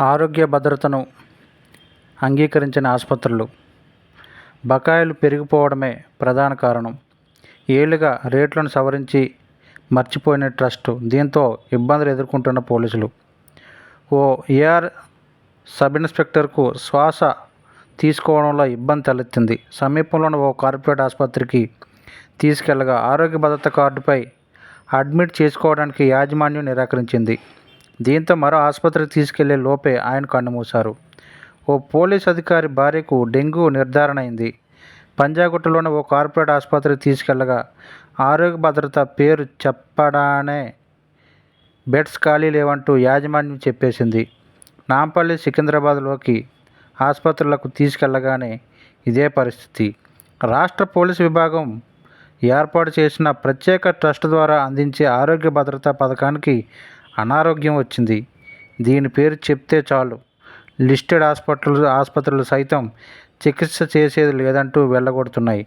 ఆరోగ్య భద్రతను అంగీకరించిన ఆసుపత్రులు. బకాయిలు పెరిగిపోవడమే ప్రధాన కారణం. ఏళ్ళుగా రేట్లను సవరించి మర్చిపోయిన ట్రస్ట్ దీంతో ఇబ్బందులు ఎదుర్కొంటున్న పోలీసులు. ఓ ఏఆర్ సబ్ ఇన్స్పెక్టర్కు శ్వాస తీసుకోవడంలో ఇబ్బంది తలెత్తింది. సమీపంలోని ఓ కార్పొరేట్ ఆసుపత్రికి తీసుకెళ్ళగా ఆరోగ్య భద్రత కార్డుపై అడ్మిట్ చేసుకోవడానికి యాజమాన్యం నిరాకరించింది. దీంతో మరో ఆసుపత్రికి తీసుకెళ్ళే లోపే ఆయన కన్నుమూశారు. ఓ పోలీస్ అధికారి భార్యకు డెంగ్యూ నిర్ధారణ అయింది. పంజాగుట్టలోని ఓ కార్పొరేట్ ఆసుపత్రికి తీసుకెళ్ళగా ఆరోగ్య భద్రత పేరు చెప్పడానే బెడ్స్ ఖాళీ లేవంటూ యాజమాన్యం చెప్పేసింది. నాంపల్లి సికింద్రాబాద్లోకి ఆసుపత్రులకు తీసుకెళ్ళగానే ఇదే పరిస్థితి. రాష్ట్ర పోలీసు విభాగం ఏర్పాటు చేసిన ప్రత్యేక ట్రస్ట్ ద్వారా అందించే ఆరోగ్య భద్రతా పథకానికి అనారోగ్యం వచ్చింది. దీని పేరు చెప్తే చాలు. లిస్టెడ్ హాస్పిటల్ ఆసుపత్రులు సైతం చికిత్స చేసేది లేదంటూ వెళ్ళగొడుతున్నాయి.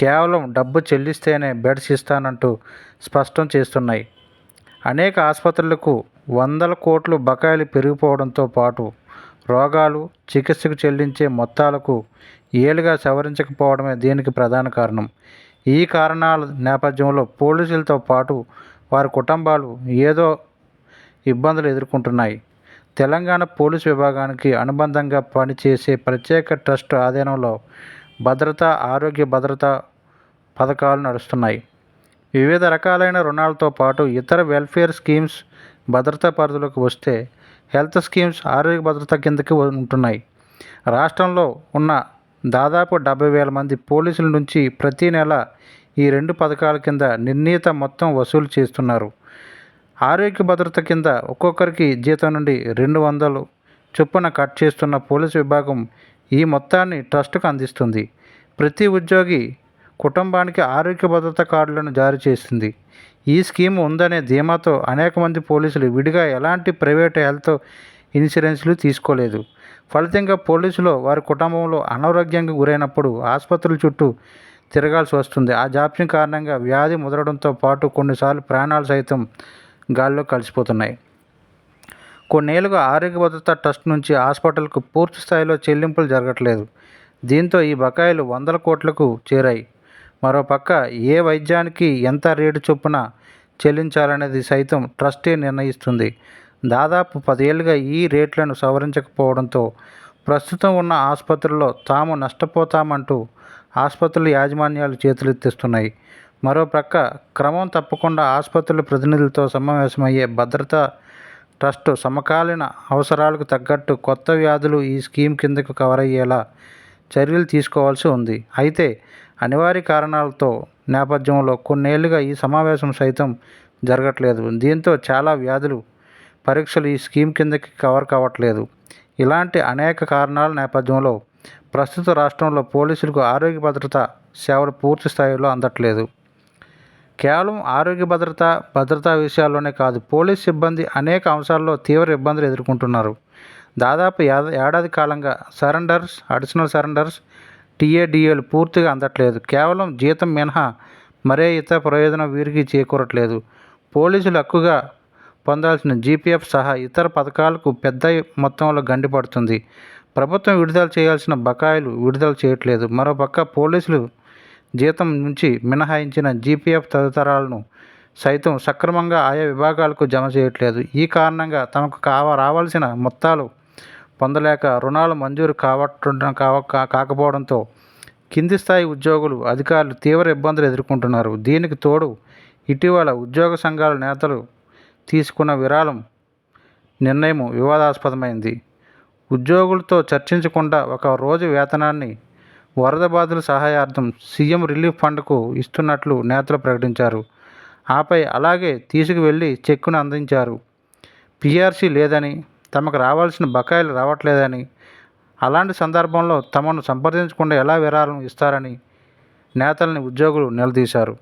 కేవలం డబ్బు చెల్లిస్తేనే బెడ్స్ ఇస్తానంటూ స్పష్టం చేస్తున్నాయి. అనేక ఆసుపత్రులకు వందల కోట్లు బకాయిలు పెరిగిపోవడంతో పాటు రోగాలు చికిత్సకు చెల్లించే మొత్తాలకు ఏలుగా సవరించకపోవడమే దీనికి ప్రధాన కారణం. ఈ కారణాల నేపథ్యంలో పోలీసులతో పాటు వారి కుటుంబాలు ఏదో ఇబ్బందులు ఎదుర్కొంటున్నాయి. తెలంగాణ పోలీసు విభాగానికి అనుబంధంగా పనిచేసే ప్రత్యేక ట్రస్ట్ ఆధీనంలో భద్రత ఆరోగ్య భద్రత పథకాలు నడుస్తున్నాయి. వివిధ రకాలైన రుణాలతో పాటు ఇతర వెల్ఫేర్ స్కీమ్స్ భద్రతా పరిధిలోకి వస్తే హెల్త్ స్కీమ్స్ ఆరోగ్య భద్రత కిందకి ఉంటున్నాయి. రాష్ట్రంలో ఉన్న దాదాపు డెబ్బై వేల మంది పోలీసుల నుంచి ప్రతి నెల ఈ రెండు పథకాల కింద నిర్ణీత మొత్తం వసూలు చేస్తున్నారు. ఆరోగ్య భద్రత కింద ఒక్కొక్కరికి జీతం నుండి రెండు వందలు చొప్పున కట్ చేస్తున్న పోలీసు విభాగం ఈ మొత్తాన్ని ట్రస్టుకు అందిస్తుంది. ప్రతి ఉద్యోగి కుటుంబానికి ఆరోగ్య భద్రత కార్డులను జారీ చేస్తుంది. ఈ స్కీమ్ ఉందనే ధీమాతో అనేక మంది పోలీసులు విడిగా ఎలాంటి ప్రైవేట్ హెల్త్ ఇన్సూరెన్స్లు తీసుకోలేదు. ఫలితంగా పోలీసులు వారి కుటుంబంలో అనారోగ్యంగా గురైనప్పుడు ఆసుపత్రుల చుట్టూ తిరగాల్సి వస్తుంది. ఆ జాప్యం కారణంగా వ్యాధి ముదరడంతో పాటు కొన్నిసార్లు ప్రాణాలు సైతం గాల్లో కలిసిపోతున్నాయి. కొన్నేళ్ళుగా ఆరోగ్య భద్రత ట్రస్ట్ నుంచి హాస్పిటల్కు పూర్తి స్థాయిలో చెల్లింపులు జరగట్లేదు. దీంతో ఈ బకాయిలు వందల కోట్లకు చేరాయి. మరోపక్క ఏ వైద్యానికి ఎంత రేటు చొప్పున చెల్లించాలనేది సైతం ట్రస్టే నిర్ణయిస్తుంది. దాదాపు పదేళ్ళుగా ఈ రేట్లను సవరించకపోవడంతో ప్రస్తుతం ఉన్న ఆసుపత్రుల్లో తాము నష్టపోతామంటూ ఆసుపత్రుల యాజమాన్యాలు చేతులెత్తిస్తున్నాయి. మరోప్రక్క క్రమం తప్పకుండా ఆసుపత్రుల ప్రతినిధులతో సమావేశమయ్యే భద్రతా ట్రస్టు సమకాలీన అవసరాలకు తగ్గట్టు కొత్త వ్యాధులు ఈ స్కీమ్ కిందకు కవర్ అయ్యేలా చర్యలు తీసుకోవాల్సి ఉంది. అయితే అనివార్య కారణాలతో నేపథ్యంలో కొన్నేళ్ళుగా ఈ సమావేశం సైతం జరగట్లేదు. దీంతో చాలా వ్యాధులు పరీక్షలు ఈ స్కీమ్ కిందకి కవర్ కావట్లేదు. ఇలాంటి అనేక కారణాల నేపథ్యంలో ప్రస్తుత రాష్ట్రంలో పోలీసులకు ఆరోగ్య భద్రత సేవలు పూర్తి స్థాయిలో అందట్లేదు. కేవలం ఆరోగ్య భద్రత భద్రతా విషయాల్లోనే కాదు పోలీస్ సిబ్బంది అనేక అంశాల్లో తీవ్ర ఇబ్బందులు ఎదుర్కొంటున్నారు. దాదాపు ఏద- ఏడాది కాలంగా సరెండర్స్ అడిషనల్ సరెండర్స్ టీఏడిఏలు పూర్తిగా అందట్లేదు. కేవలం జీతం మినహా మరే ఇతర ప్రయోజనం వీరికి చేకూరట్లేదు. పోలీసులు హక్కుగా పొందాల్సిన జీపీఎఫ్ సహా ఇతర పథకాలకు పెద్ద మొత్తంలో గండిపడుతుంది. ప్రభుత్వం విడుదల చేయాల్సిన బకాయిలు విడుదల చేయట్లేదు. మరోపక్క పోలీసులు జీతం నుంచి మినహాయించిన జీపీఎఫ్ తదితరాలను సైతం సక్రమంగా ఆయా విభాగాలకు జమ చేయట్లేదు. ఈ కారణంగా తమకు కావ రావాల్సిన మొత్తాలు పొందలేక రుణాలు మంజూరు కావట్టు కావ కా- కాకపోవడంతో కింది స్థాయి ఉద్యోగులు అధికారులు తీవ్ర ఇబ్బందులు ఎదుర్కొంటున్నారు. దీనికి తోడు ఇటీవల ఉద్యోగ సంఘాల నేతలు తీసుకున్న విరాళం నిర్ణయం వివాదాస్పదమైంది. ఉద్యోగులతో చర్చించకుండా ఒక రోజు వేతనాన్ని వరద బాధితుల సహాయార్థం సీఎం రిలీఫ్ ఫండ్కు ఇస్తున్నట్లు నేతలు ప్రకటించారు. ఆపై అలాగే తీసుకువెళ్ళి చెక్కును అందించారు. పిఆర్సీ లేదని తమకు రావాల్సిన బకాయిలు రావట్లేదని అలాంటి సందర్భంలో తమను సంప్రదించకుండా ఎలా విరాళం ఇస్తారని నేతల్ని ఉద్యోగులు నిలదీశారు.